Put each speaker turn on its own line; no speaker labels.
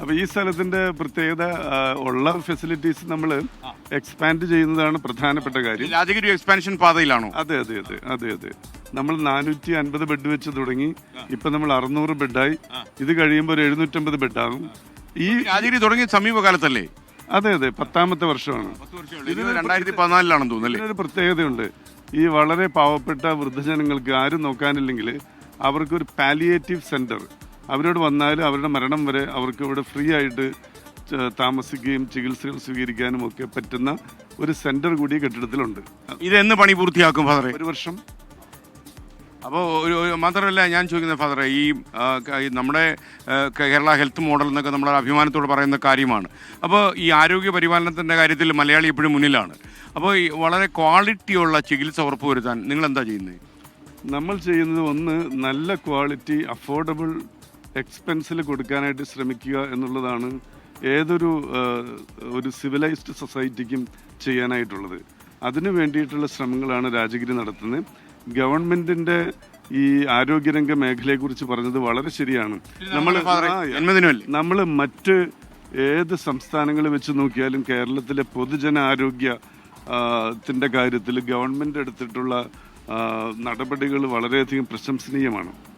അപ്പൊ ഈ സ്ഥലത്തിന്റെ പ്രത്യേകത ഉള്ള ഫെസിലിറ്റീസ് നമ്മൾ എക്സ്പാൻഡ് ചെയ്യുന്നതാണ് പ്രധാനപ്പെട്ട കാര്യം.
രാജഗിരി എക്സ്പാൻഷൻ പാതയിലാണോ?
അതെ അതെ അതെ അതെ അതെ. നമ്മൾ നാനൂറ്റി അൻപത് ബെഡ് വെച്ച് തുടങ്ങി. ഇപ്പൊ നമ്മൾ അറുന്നൂറ് ബെഡായി ഇത് കഴിയുമ്പോൾ ഒരു എഴുന്നൂറ്റമ്പത് ബെഡാകും ഈ
രാജഗിരി തുടങ്ങിയ സമീപകാലത്തല്ലേ?
അതെ അതെ പത്താമത്തെ വർഷമാണ്.
ഇത് രണ്ടായിരത്തി പതിനാലിലാണെന്ന് തോന്നുന്നു
ഇതിനൊരു പ്രത്യേകതയുണ്ട്. ഈ വളരെ പാവപ്പെട്ട വൃദ്ധജനങ്ങൾക്ക് ആരും നോക്കാനില്ലെങ്കിൽ അവർക്കൊരു പാലിയേറ്റീവ് സെന്റർ അവരോട് വന്നാൽ അവരുടെ മരണം വരെ അവർക്ക് ഇവിടെ ഫ്രീ ആയിട്ട് താമസിക്കുകയും ചികിത്സകൾ സ്വീകരിക്കാനും ഒക്കെ പറ്റുന്ന ഒരു സെന്റർ കൂടി കെട്ടിടത്തിലുണ്ട്.
ഇത് എന്ന് പണി പൂർത്തിയാക്കും ഫാദറെ?
ഒരു വർഷം.
അപ്പോൾ ഒരു മാത്രമല്ല ഞാൻ ചോദിക്കുന്നത് ഫാദറെ ഈ നമ്മുടെ കേരള ഹെൽത്ത് മോഡൽ എന്നൊക്കെ നമ്മൾ അഭിമാനത്തോട് പറയുന്ന കാര്യമാണ്. അപ്പോൾ ഈ ആരോഗ്യ പരിപാലനത്തിന്റെ കാര്യത്തിൽ മലയാളി എപ്പോഴും മുന്നിലാണ്. അപ്പോൾ ഈ വളരെ ക്വാളിറ്റിയുള്ള ചികിത്സ ഉറപ്പുവരുത്താൻ നിങ്ങൾ എന്താ ചെയ്യുന്നത്
നമ്മൾ ചെയ്യുന്നത് ഒന്ന് നല്ല ക്വാളിറ്റി അഫോർഡബിൾ എക്സ്പെൻസിൽ കൊടുക്കാനായിട്ട് ശ്രമിക്കുക എന്നുള്ളതാണ് ഏതൊരു ഒരു സിവിലൈസ്ഡ് സൊസൈറ്റിക്കും ചെയ്യാനായിട്ടുള്ളത്. അതിനു വേണ്ടിയിട്ടുള്ള ശ്രമങ്ങളാണ് രാജഗിരി നടത്തുന്നത്. ഗവൺമെന്റിന്റെ ഈ ആരോഗ്യരംഗ മേഖലയെക്കുറിച്ച് പറഞ്ഞത് വളരെ ശരിയാണ്. നമ്മൾ നമ്മൾ മറ്റ് ഏത് സംസ്ഥാനങ്ങൾ വെച്ച് നോക്കിയാലും കേരളത്തിലെ പൊതുജന ആരോഗ്യ കാര്യത്തിൽ ഗവൺമെന്റ് എടുത്തിട്ടുള്ള നടപടികൾ വളരെയധികം പ്രശംസനീയമാണ്.